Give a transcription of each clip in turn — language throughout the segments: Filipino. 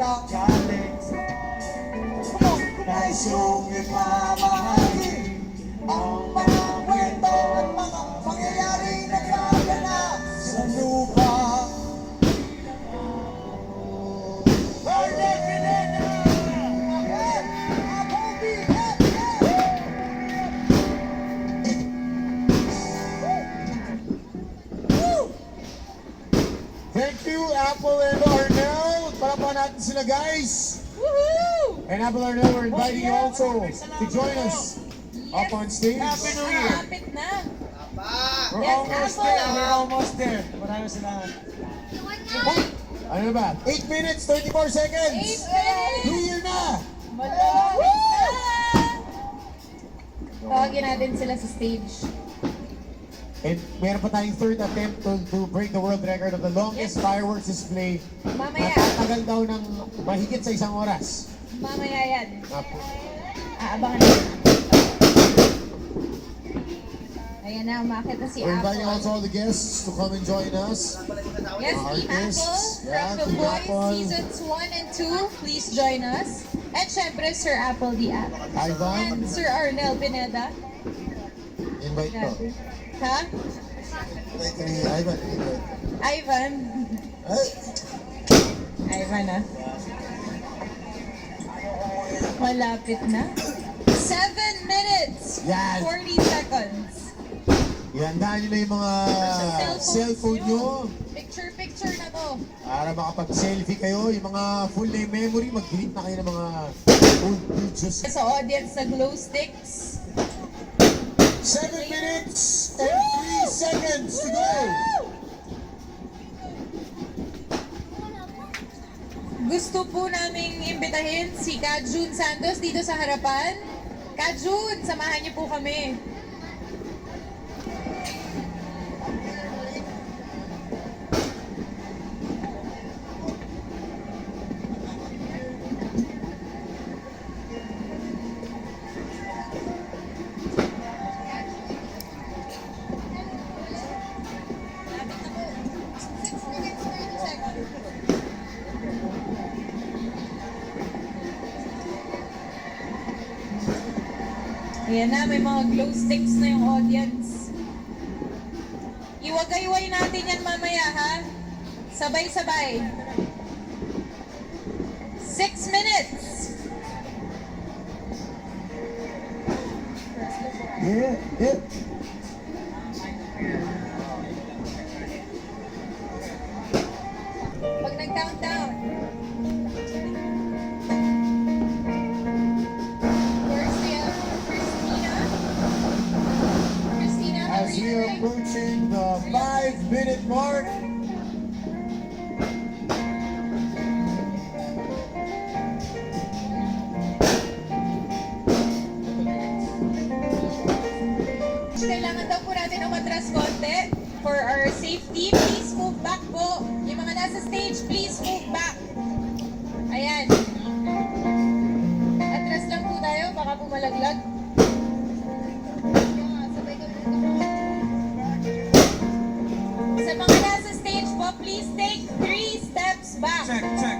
ต้องการเด็กได้ส่งเงินมามให้ sila, guys. Woohoo! And Arnell, we're inviting you also to join us up on stage. Happy New Year! Malapit na. We're Yes, almost Apple. there. We're almost there. Maraming salamat. Ano na ba? 8 minutes, 34 seconds. 8 minutes! New Year na! Malapit na! Tawagin natin sila sa stage. And meron pa tayong third attempt to, to break the world record of the longest fireworks display. Mamaya. Natatagal daw ng mahigit sa isang oras. Mamaya yan. Apo. Aabangan natin. Ayan na, umakit na si We're inviting also Apple. all the guests to come and join us. Yes, Team. Apple Yeah, from The Team Boys Apple. Seasons 1 and 2. Please join us. And syempre, Sir Apple the App. Ivan, And Sir Arnel Pineda. invite ko. Ha? Invite ka ni Ivan. Ivan. Ay! Ivan ah. Malapit na. 7 minutes! Yan. 40 seconds. Ihandaan nyo na yung mga cellphone nyo Picture, picture na to. para makapag-selfie kayo. Yung mga full name memory, mag-delete na kayo ng mga old pictures. Sa audience na glow sticks. 7 minutes and 3 seconds to go! Gusto po naming imbitahin si Kajun Santos dito sa harapan. Kajun, samahan niyo po kami. Ayan na, may mga glow sticks na yung audience. Iwagayway natin yan mamaya, ha? Sabay-sabay. Six minutes. Yeah, yeah. For our safety. Please move back po. Yung mga nasa stage, please move back. Ayan. Atras lang po tayo, baka po malaglag. Sabay kami dito. Sa mga nasa stage po, please take three steps back. check, check.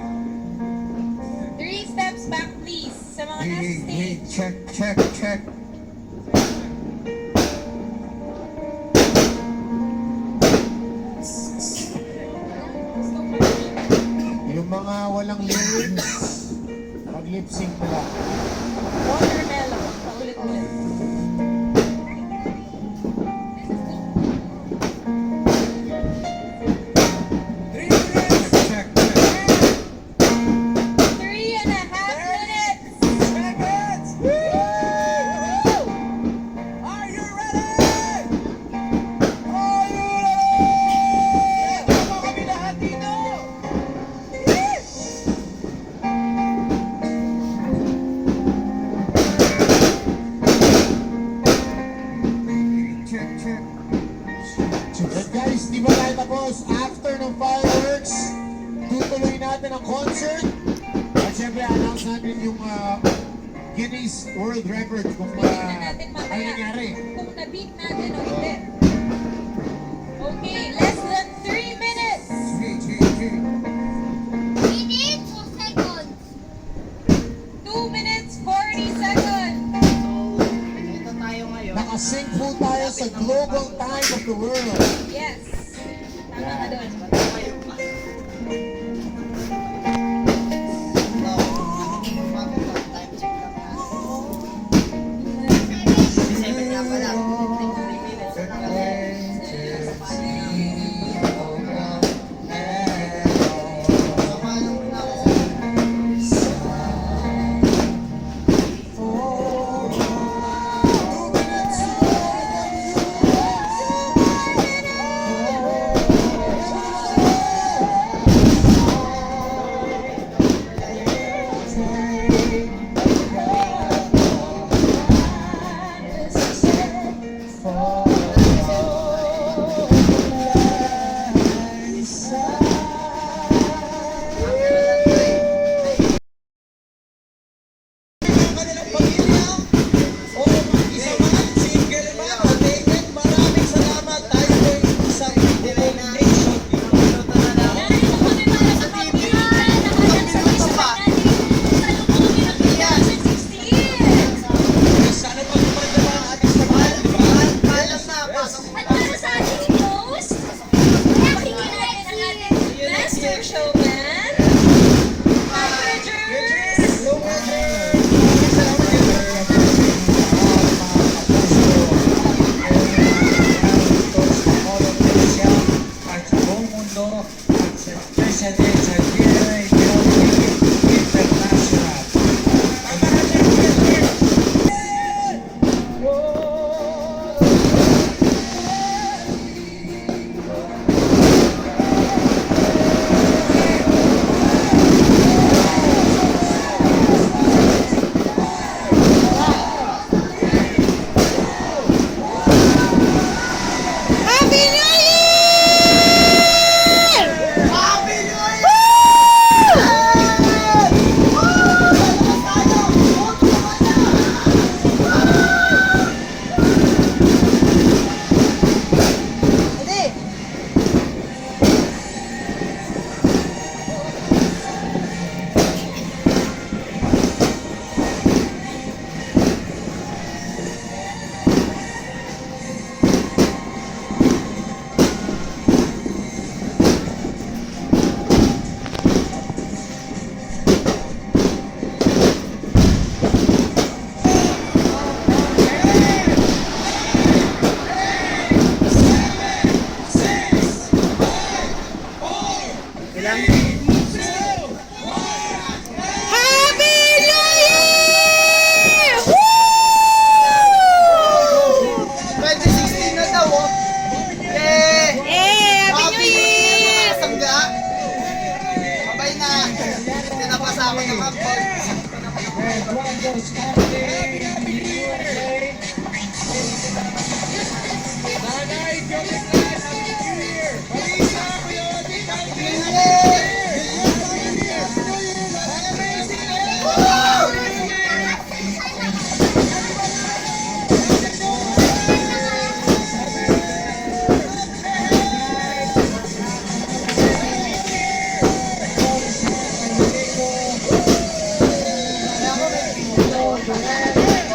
Three steps back, please. Sa mga nasa Hey, hey, stage. check, check, check. natin ang concert. At syempre, announce natin yung uh, Guinness World Record kung uh, na natin ano nangyari. Kung na-beat natin o hindi. Okay, less than 3 minutes. Seconds? 2 minutes 40 seconds. Po tayo sa global time of the world. Yes. Tama doon. Tinapasa ako ng hapon. mundo, né?